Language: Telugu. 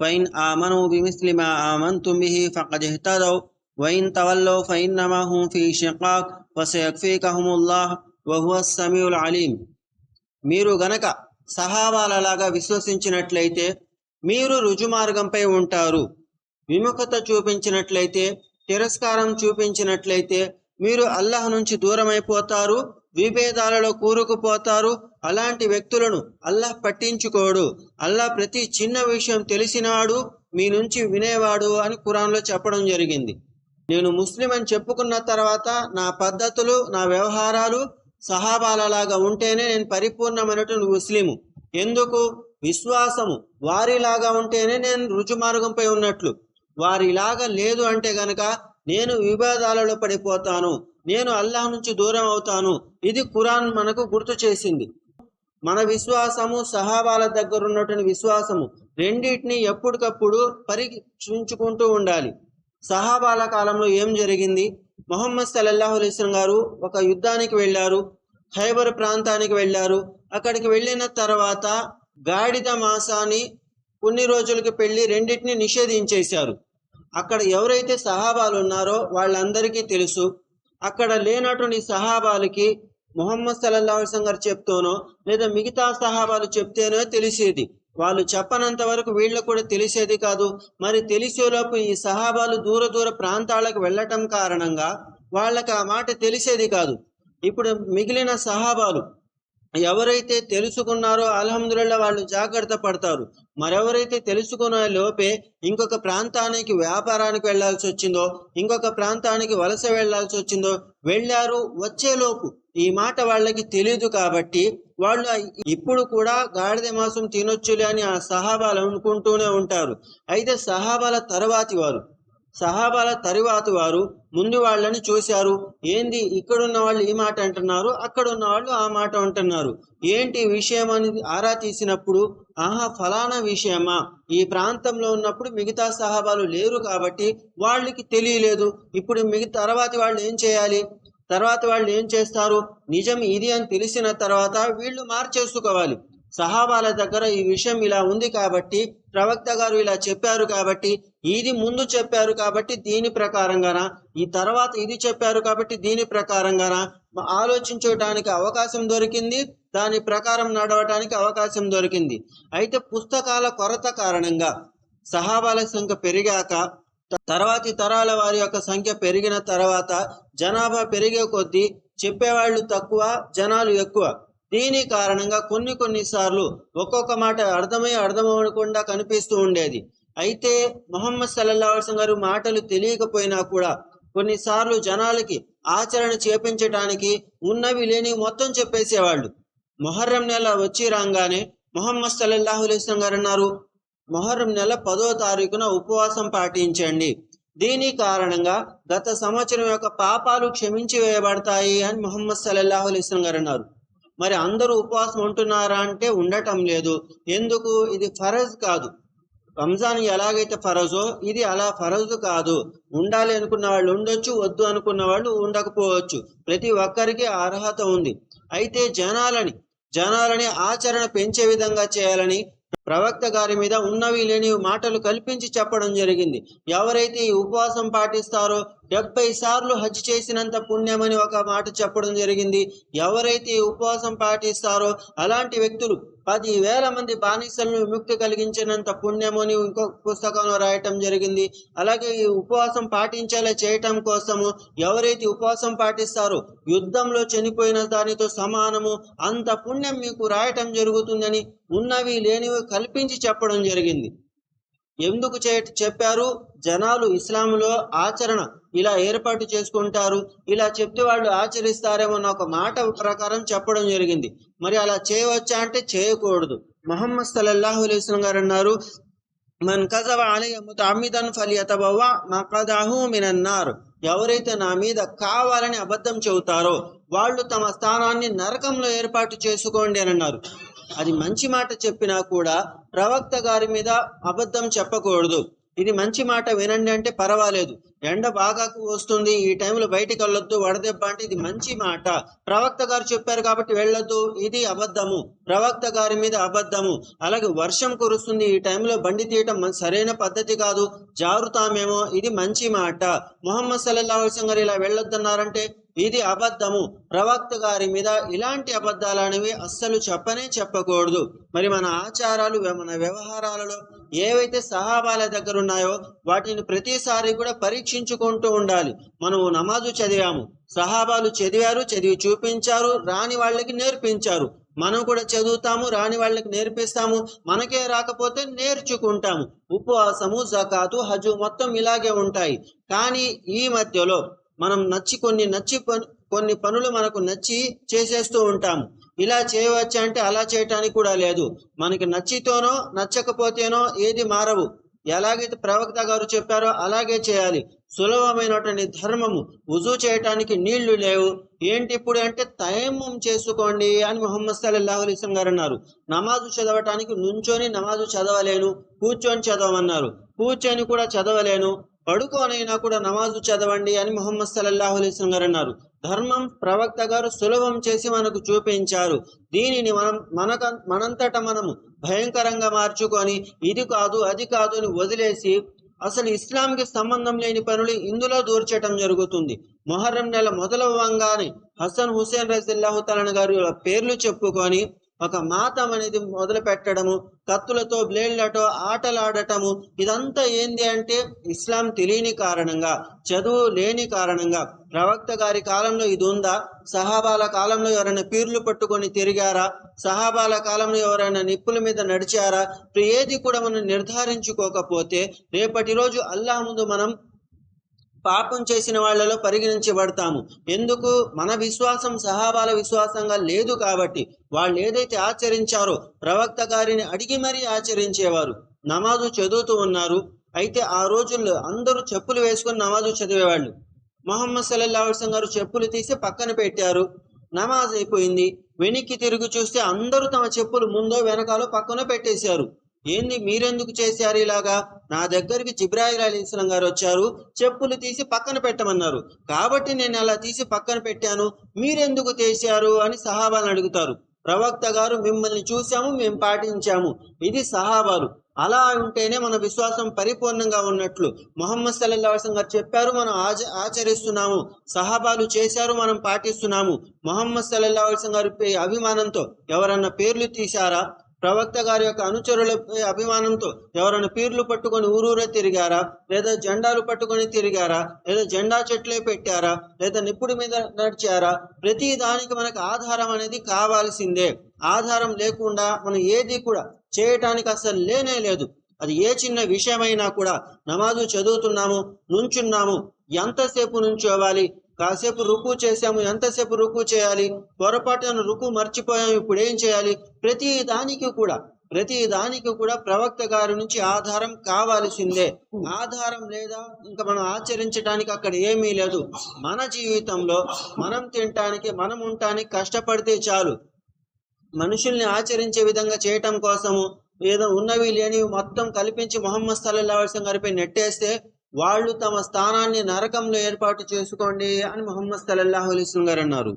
فإن آمنوا بمثل ما آمنتم به فقد اهتدوا وإن تولوا فإنما هم في شقاق وسيكفيكهم الله وهو السميع العليم మీరు గనక సహాబాలలాగా విశ్వసించినట్లయితే మీరు రుజుమార్గంపై ఉంటారు విముఖత చూపించినట్లయితే తిరస్కారం చూపించినట్లయితే మీరు అల్లాహ్ నుంచి దూరమైపోతారు విభేదాలలో కూరుకుపోతారు. అలాంటి వ్యక్తులను అల్లాహ్ పట్టించుకోడు. అల్లాహ్ ప్రతి చిన్న విషయం తెలిసినాడు మీ నుంచి వినేవాడు అని ఖురాన్లో చెప్పడం జరిగింది. నేను ముస్లిం అని చెప్పుకున్న తర్వాత నా పద్ధతులు నా వ్యవహారాలు సహాబాలలాగా ఉంటేనే నేను పరిపూర్ణమైనటువంటి ముస్లిము. ఎందుకు? విశ్వాసము. వారిలాగా ఉంటేనే నేను రుజుమార్గంపై ఉన్నట్లు. వారిలాగా లేదు అంటే గనక నేను విభేదాలలో పడిపోతాను. నేను అల్లాహ్ నుంచి దూరం అవుతాను. ఇది ఖురాన్ మనకు గుర్తు చేసింది. మన విశ్వాసము సహాబాల దగ్గర ఉన్నటువంటి విశ్వాసము రెండింటిని ఎప్పటికప్పుడు పరీక్షించుకుంటూ ఉండాలి. సహాబాల కాలంలో ఏం జరిగింది? మొహమ్మద్ సల్లల్లాహు అలైస్లం గారు ఒక యుద్ధానికి వెళ్ళారు ఖైబర్ ప్రాంతానికి వెళ్ళారు. అక్కడికి వెళ్ళిన తర్వాత గాడిద మాసాన్ని కొన్ని రోజులకి పెళ్ళి రెండింటిని నిషేధించేశారు. అక్కడ ఎవరైతే సహాబాలు ఉన్నారో వాళ్ళందరికీ తెలుసు అక్కడ లేనటువంటి సహాబాలకి మొహమ్మద్ సల్లల్లాహు గారు చెప్తూనో లేదా మిగతా సహాబాలు చెప్తేనో తెలిసేది. వాళ్ళు చెప్పనంత వరకు వీళ్ళకు కూడా తెలిసేది కాదు. మరి తెలిసేలోపు ఈ సహాబాలు దూర దూర ప్రాంతాలకు వెళ్ళటం కారణంగా వాళ్ళకి ఆ మాట తెలిసేది కాదు. ఇప్పుడు మిగిలిన సహాబాలు ఎవరైతే తెలుసుకున్నారో అల్హమ్దుల్లా వాళ్ళు జాగ్రత్త పడతారు. మరెవరైతే తెలుసుకునే లోపే ఇంకొక ప్రాంతానికి వ్యాపారానికి వెళ్ళాల్సి వచ్చిందో ఇంకొక ప్రాంతానికి వలస వెళ్ళాల్సి వచ్చిందో వెళ్ళారు వచ్చేలోపు ఈ మాట వాళ్ళకి తెలియదు కాబట్టి వాళ్ళు ఇప్పుడు కూడా గాడిద మాంసం తినొచ్చులే అని ఆ సహాబాలు అనుకుంటూనే ఉంటారు. అయితే సహాబాల తర్వాతి వారు సహాబాల తరువాత వారు ముందు వాళ్ళని చూశారు. ఏంది ఇక్కడున్న వాళ్ళు ఈ మాట అంటున్నారు అక్కడ ఉన్న వాళ్ళు ఆ మాట అంటున్నారు. ఏంటి విషయం అనేది ఆరా తీసినప్పుడు ఆహా ఫలానా విషయమా? ఈ ప్రాంతంలో ఉన్నప్పుడు మిగతా సహాబాలు లేరు కాబట్టి వాళ్ళకి తెలియలేదు. ఇప్పుడు మిగతా తర్వాతి వాళ్ళు ఏం చేయాలి? తర్వాత వాళ్ళు ఏం చేస్తారు? నిజం ఇది అని తెలిసిన తర్వాత వీళ్ళు మార్చేసుకోవాలి. సహాబాల దగ్గర ఈ విషయం ఇలా ఉంది కాబట్టి ప్రవక్త గారు ఇలా చెప్పారు కాబట్టి ఇది ముందు చెప్పారు కాబట్టి దీని ప్రకారంగానా? ఈ తర్వాత ఇది చెప్పారు కాబట్టి దీని ప్రకారంగానా? ఆలోచించడానికి అవకాశం దొరికింది. దాని ప్రకారం నడవటానికి అవకాశం దొరికింది. అయితే పుస్తకాల కొరత కారణంగా సహాబాల సంఖ్య పెరిగాక తర్వాతి తరాల వారి యొక్క సంఖ్య పెరిగిన తర్వాత జనాభా పెరిగే కొద్దీ చెప్పేవాళ్ళు తక్కువ జనాలు ఎక్కువ. దీని కారణంగా కొన్ని కొన్నిసార్లు ఒక్కొక్క మాట అర్థమై అర్థమవకుండా కనిపిస్తూ ఉండేది. అయితే మొహమ్మద్ సల్లల్లా అల్సం గారు మాటలు తెలియకపోయినా కూడా కొన్నిసార్లు జనాలకి ఆచరణ చేపించటానికి ఉన్నవి లేని మొత్తం చెప్పేసేవాళ్ళు. మొహర్రం నెల వచ్చి రాగానే మొహమ్మద్ సల్లల్లాహు అలైస్లం గారు అన్నారు మొహర్రం నెల పదో తారీఖున ఉపవాసం పాటించండి. దీని కారణంగా గత సంవత్సరం యొక్క పాపాలు క్షమించి వేయబడతాయి అని మొహమ్మద్ సల్లల్లాహు అలైస్లం గారు అన్నారు. మరి అందరూ ఉపవాసం ఉంటున్నారా అంటే ఉండటం లేదు. ఎందుకు? ఇది ఫరజ్ కాదు. రంజాన్ ఎలాగైతే ఫరజో ఇది అలా ఫరజు కాదు. ఉండాలి అనుకున్న వాళ్ళు ఉండొచ్చు వద్దు అనుకున్న వాళ్ళు ఉండకపోవచ్చు. ప్రతి ఒక్కరికి అర్హత ఉంది. అయితే జనాలని జనాలని ఆచరణ పెంచే విధంగా చేయాలని ప్రవక్త గారి మీద ఉన్నవి లేని మాటలు కల్పించి చెప్పడం జరిగింది. ఎవరైతే ఈ ఉపవాసం పాటిస్తారో డెబ్బై సార్లు హజ్ చేసినంత పుణ్యమని ఒక మాట చెప్పడం జరిగింది. ఎవరైతే ఉపవాసం పాటిస్తారో అలాంటి వ్యక్తులు పది వేల మంది బానిసలను విముక్తి కలిగించినంత పుణ్యమని ఇంకో పుస్తకంలో రాయటం జరిగింది. అలాగే ఈ ఉపవాసం పాటించేలా చేయటం కోసము ఎవరైతే ఉపవాసం పాటిస్తారో యుద్ధంలో చనిపోయిన దానితో సమానము అంత పుణ్యం మీకు రాయటం జరుగుతుందని ఉన్నవి లేనివి కల్పించి చెప్పడం జరిగింది. ఎందుకు చే చెప్పారు? జనాలు ఇస్లాంలో ఆచరణ ఇలా ఏర్పాటు చేసుకుంటారు ఇలా చెప్తే వాళ్ళు ఆచరిస్తారేమో అన్న ఒక మాట ప్రకారం చెప్పడం జరిగింది. మరి అలా చేయవచ్చా అంటే చేయకూడదు. మొహమ్మద్ సల్లల్లాహు అలైస్లం గారు అన్నారు మన్ కజవ అలయ ముతఅమ్మిదన్ ఫలియతబవ్వ మకదహు మినన్నార్. ఎవరైతే నా మీద కావాలని అబద్ధం చెబుతారో వాళ్ళు తమ స్థానాన్ని నరకంలో ఏర్పాటు చేసుకోండి అని అన్నారు. అది మంచి మాట చెప్పినా కూడా ప్రవక్త గారి మీద అబద్ధం చెప్పకూడదు. ఇది మంచి మాట వినండి అంటే పర్వాలేదు. ఎండ బాగా వస్తుంది ఈ టైంలో బయటికి వెళ్ళొద్దు వడదెబ్బ అంటే ఇది మంచి మాట. ప్రవక్త గారు చెప్పారు కాబట్టి వెళ్ళొద్దు ఇది అబద్ధము. ప్రవక్త గారి మీద అబద్ధము. అలాగే వర్షం కురుస్తుంది ఈ టైంలో బండి తీయటం సరైన పద్ధతి కాదు. జారుతామేమో ఇది మంచి మాట. మొహమ్మద్ సల్లల్లాహు అలైహి గారు ఇలా వెళ్ళొద్దన్నారంటే ఇది అబద్ధము. ప్రవక్త గారి మీద ఇలాంటి అబద్ధాలు అనేవి అస్సలు చెప్పనే చెప్పకూడదు. మరి మన ఆచారాలు మన వ్యవహారాలలో ఏవైతే సహాబాల దగ్గర ఉన్నాయో వాటిని ప్రతిసారి కూడా పరీక్షించుకుంటూ ఉండాలి. మనము నమాజు చదివాము. సహాబాలు చదివారు చదివి చూపించారు రాని వాళ్ళకి నేర్పించారు. మనం కూడా చదువుతాము రాని వాళ్ళకి నేర్పిస్తాము. మనకే రాకపోతే నేర్చుకుంటాము. ఉపవాసము జకాతు హజు మొత్తం ఇలాగే ఉంటాయి. కానీ ఈ మధ్యలో మనం నచ్చి కొన్ని నచ్చి కొన్ని పనులు మనకు నచ్చి చేసేస్తూ ఉంటాము. ఇలా చేయవచ్చు అంటే అలా చేయటానికి కూడా లేదు. మనకి నచ్చితోనో నచ్చకపోతేనో ఏది మారవు. ఎలాగైతే ప్రవక్త గారు చెప్పారో అలాగే చేయాలి. సులభమైనటువంటి ధర్మము. వుజు చేయటానికి నీళ్ళు లేవు. ఏంటి ఇప్పుడు అంటే తయమ్మం చేసుకోండి అని మొహమ్మద్ సల్లల్లాహు అలైహి గారు అన్నారు. నమాజు చదవటానికి నుంచొని నమాజు చదవలేను కూర్చొని చదవమన్నారు. కూర్చొని కూడా చదవలేను. పడుకోనైనా కూడా నమాజు చదవండి అని మొహమ్మద్ సల్లల్లాహు అలైహి గారు అన్నారు. ధర్మం ప్రవక్త గారు సులభం చేసి మనకు చూపించారు. దీనిని మనం మనక మనంతట మనము భయంకరంగా మార్చుకొని ఇది కాదు అది కాదు అని వదిలేసి అసలు ఇస్లాంకి సంబంధం లేని పనులు ఇందులో దూర్చటం జరుగుతుంది. మొహర్రం నెల మొదలవ్వంగానే హసన్ హుసేన్ రజిల్లాహు తలన్ గారి పేర్లు చెప్పుకొని ఒక మాతం అనేది మొదలు పెట్టడము కత్తులతో బ్లేడ్లతో ఆటలాడటము ఇదంతా ఏంది అంటే ఇస్లాం తెలియని కారణంగా చదువు లేని కారణంగా. ప్రవక్త గారి కాలంలో ఇది ఉందా సహాబాల కాలంలో ఎవరైనా పీర్లు పట్టుకొని తిరిగారా? సహాబాల కాలంలో ఎవరైనా నిప్పుల మీద నడిచారా? ఏది కూడా మనం నిర్ధారించుకోకపోతే రేపటి రోజు అల్లాహ్ ముందు మనం పాపం చేసిన వాళ్ళలో పరిగణించబడతాము. ఎందుకు? మన విశ్వాసం సహాబాల విశ్వాసంగా లేదు కాబట్టి. వాళ్ళు ఏదైతే ఆచరించారో ప్రవక్త గారిని అడిగి మరీ ఆచరించేవారు. నమాజు చదువుతూ ఉన్నారు. అయితే ఆ రోజుల్లో అందరూ చెప్పులు వేసుకొని నమాజు చదివేవాళ్ళు. మొహమ్మద్ సల్లాహసం గారు చెప్పులు తీసి పక్కన పెట్టారు. నమాజ్ అయిపోయింది. వెనక్కి తిరిగి చూస్తే అందరూ తమ చెప్పులు ముందో వెనకాలో పక్కన పెట్టేశారు. ఏంది మీరెందుకు చేశారు ఇలాగా? నా దగ్గరికి జిబ్రాయిల్ అలీస్లం గారు వచ్చారు చెప్పులు తీసి పక్కన పెట్టమన్నారు. కాబట్టి నేను అలా తీసి పక్కన పెట్టాను మీరెందుకు చేశారు అని సహాబాలను అడుగుతారు. ప్రవక్త గారు మిమ్మల్ని చూశాము మేము పాటించాము. ఇది సహాబాలు. అలా ఉంటేనే మన విశ్వాసం పరిపూర్ణంగా ఉన్నట్లు మొహమ్మద్ సల్లల్లాహు అలైహి గారు చెప్పారు మనం ఆచ ఆచరిస్తున్నాము. సహాబాలు చేశారు మనం పాటిస్తున్నాము. మొహమ్మద్ సల్లల్లాహు అలైహి గారి అభిమానంతో ఎవరన్నా పేర్లు తీశారా? ప్రవక్త గారి యొక్క అనుచరుల అభిమానంతో ఎవరైనా పీర్లు పట్టుకొని ఊరూరే తిరిగారా? లేదా జెండాలు పట్టుకొని తిరిగారా? లేదా జెండా చెట్లే పెట్టారా? లేదా నిప్పుడు మీద నడిచారా? ప్రతి దానికి మనకు ఆధారం అనేది కావాల్సిందే. ఆధారం లేకుండా మనం ఏది కూడా చేయటానికి అసలు లేనే లేదు. అది ఏ చిన్న విషయమైనా కూడా నమాజు చదువుతున్నాము నుంచున్నాము ఎంతసేపు నుంచోవాలి కాసేపు రుకు చేసాము ఎంతసేపు రుకు చేయాలి? పొరపాటున రుకు మర్చిపోయాము ఇప్పుడు ఏం చేయాలి? ప్రతి దానికి కూడా ప్రతి దానికి కూడా ప్రవక్త గారి నుంచి ఆధారం కావాల్సిందే. ఆధారం లేదా ఇంకా మనం ఆచరించడానికి అక్కడ ఏమీ లేదు. మన జీవితంలో మనం తినటానికి మనం ఉండటానికి కష్టపడితే చాలు. మనుషుల్ని ఆచరించే విధంగా చేయటం కోసము ఏదో ఉన్నవి లేనివి మొత్తం కల్పించి మొహమ్మద్ సల్లల్లాహు గారిపై నెట్టేస్తే వాళ్ళు తమ స్థానాన్ని నరకంలో ఏర్పాటు చేసుకోండి అని మొహమ్మద్ సల్లల్లాహు అలైహి గారు అన్నారు.